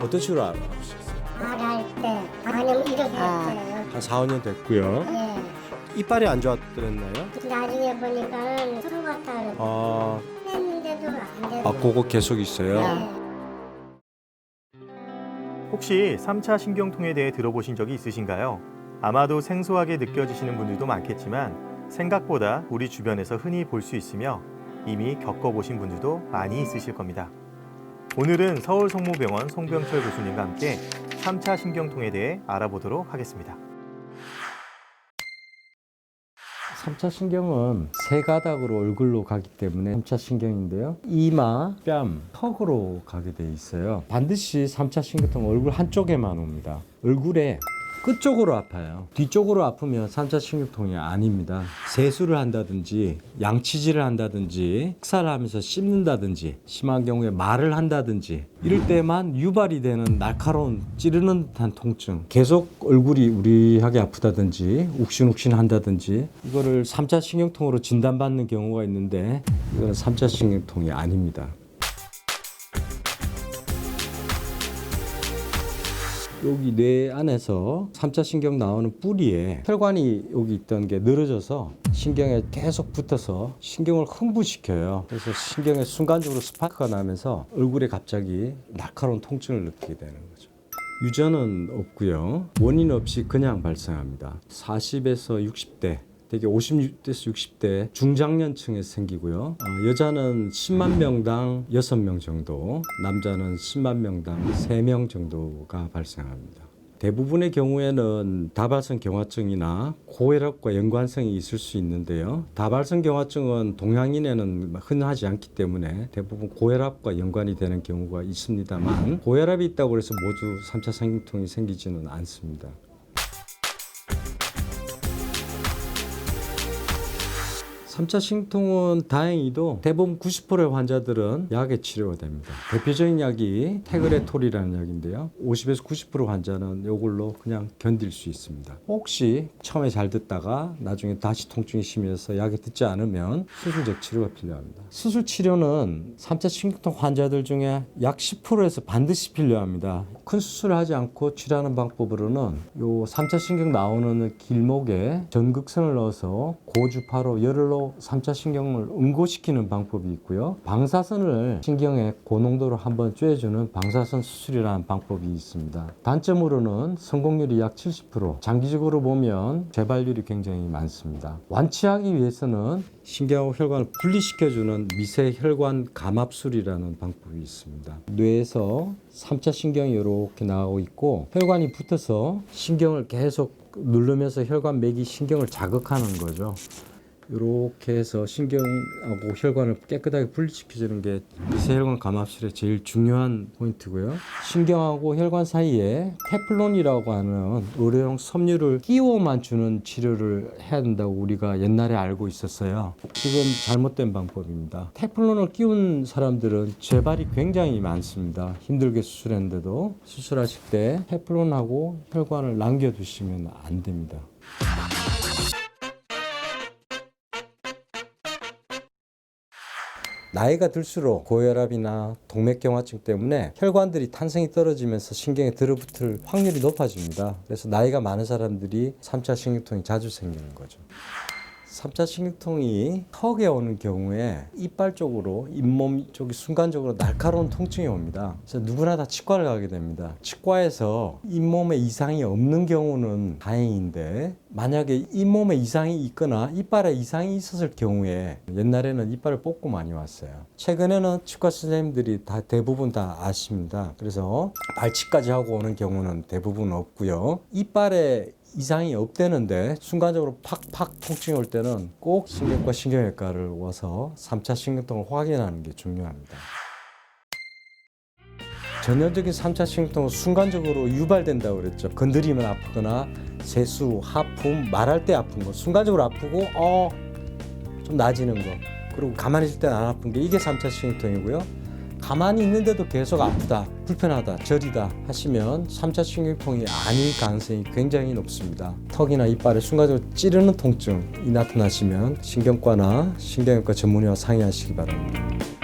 어떤 식으로 알아보셨어요? 말할 때 반응 이렇게 아. 했어요. 한 4, 5년 됐고요. 예. 이빨이 안 좋았더랬나요? 나중에 보니까는 서로 같다는 아, 했는데도 안 되고. 아 그거 계속 있어요. 예. 혹시 3차 신경통에 대해 들어보신 적이 있으신가요? 아마도 생소하게 느껴지시는 분들도 많겠지만 생각보다 우리 주변에서 흔히 볼 수 있으며 이미 겪어보신 분들도 많이 있으실 겁니다. 오늘은 서울성모병원 송병철 교수님과 함께 3차 신경통에 대해 알아보도록 하겠습니다. 3차 신경은 세 가닥으로 얼굴로 가기 때문에 3차 신경인데요. 이마, 뺨, 턱으로 가게 돼 있어요. 반드시 3차 신경통은 얼굴 한쪽에만 옵니다. 얼굴에 끝쪽으로 아파요. 뒤쪽으로 아프면 3차 신경통이 아닙니다. 세수를 한다든지 양치질을 한다든지 식사를 하면서 씹는다든지 심한 경우에 말을 한다든지 이럴 때만 유발이 되는 날카로운 찌르는 듯한 통증 계속 얼굴이 우리하게 아프다든지 욱신욱신 한다든지 이거를 3차 신경통으로 진단받는 경우가 있는데 이거는 3차 신경통이 아닙니다. 여기 뇌 안에서 3차 신경 나오는 뿌리에 혈관이 여기 있던 게 늘어져서 신경에 계속 붙어서 신경을 흥분시켜요. 그래서 신경에 순간적으로 스파크가 나면서 얼굴에 갑자기 날카로운 통증을 느끼게 되는 거죠. 유전은 없고요. 원인 없이 그냥 발생합니다. 40에서 60대 되게 50대에서 60대 중장년층에 생기고요. 어, 여자는 10만 명당 6명 정도, 남자는 10만 명당 3명 정도가 발생합니다. 대부분의 경우에는 다발성 경화증이나 고혈압과 연관성이 있을 수 있는데요. 다발성 경화증은 동양인에는 흔하지 않기 때문에 대부분 고혈압과 연관이 되는 경우가 있습니다만 고혈압이 있다고 해서 모두 3차 성통이 생기지는 않습니다. 3차 신통은 다행히도 대부분 90%의 환자들은 약에 치료가 됩니다. 대표적인 약이 테그레톨이라는 약인데요. 50에서 90% 환자는 이걸로 그냥 견딜 수 있습니다. 혹시 처음에 잘 듣다가 나중에 다시 통증이 심해서 약에 듣지 않으면 수술적 치료가 필요합니다. 수술 치료는 3차 신경통 환자들 중에 약 10%에서 반드시 필요합니다. 큰 수술을 하지 않고 치료하는 방법으로는 요 3차 신경 나오는 길목에 전극선을 넣어서 고주파로 열로 3차 신경을 응고시키는 방법이 있고요. 방사선을 신경에 고농도로 한번 쬐주는 방사선 수술이라는 방법이 있습니다. 단점으로는 성공률이 약 70%, 장기적으로 보면 재발률이 굉장히 많습니다. 완치하기 위해서는 신경하고 혈관을 분리시켜주는 미세 혈관 감압술이라는 방법이 있습니다. 뇌에서 3차 신경이 이렇게 나오고 있고 혈관이 붙어서 신경을 계속 누르면서 혈관 맥이 신경을 자극하는 거죠. 이렇게 해서 신경하고 혈관을 깨끗하게 분리시켜주는 게 미세혈관 감압술의 제일 중요한 포인트고요. 신경하고 혈관 사이에 테플론이라고 하는 의료용 섬유를 끼워만 주는 치료를 해야 된다고 우리가 옛날에 알고 있었어요. 지금 잘못된 방법입니다. 테플론을 끼운 사람들은 재발이 굉장히 많습니다. 힘들게 수술했는데도 수술하실 때 테플론하고 혈관을 남겨두시면 안 됩니다. 나이가 들수록 고혈압이나 동맥경화증 때문에 혈관들이 탄성이 떨어지면서 신경에 들어붙을 확률이 높아집니다. 그래서 나이가 많은 사람들이 3차 신경통이 자주 생기는 거죠. 3차 신경통이 턱에 오는 경우에 이빨 쪽으로 잇몸 쪽이 순간적으로 날카로운 통증이 옵니다. 그래서 누구나 다 치과를 가게 됩니다. 치과에서 잇몸에 이상이 없는 경우는 다행인데 만약에 잇몸에 이상이 있거나 이빨에 이상이 있었을 경우에 옛날에는 이빨을 뽑고 많이 왔어요. 최근에는 치과 선생님들이 다 대부분 다 아십니다. 그래서 발치까지 하고 오는 경우는 대부분 없고요. 이빨에 이상이 없대는데 순간적으로 팍팍 통증이 올 때는 꼭 신경과 신경외과를 와서 3차 신경통을 확인하는 게 중요합니다. 전형적인 3차 신경통은 순간적으로 유발된다고 그랬죠. 건드리면 아프거나 세수, 하품, 말할 때 아픈 거, 순간적으로 아프고 어 좀 나아지는 거. 그리고 가만히 있을 때는 안 아픈 게 이게 3차 신경통이고요. 가만히 있는데도 계속 아프다, 불편하다, 저리다 하시면 3차 신경통이 아닐 가능성이 굉장히 높습니다. 턱이나 이빨에 순간적으로 찌르는 통증이 나타나시면 신경과나 신경외과 전문의와 상의하시기 바랍니다.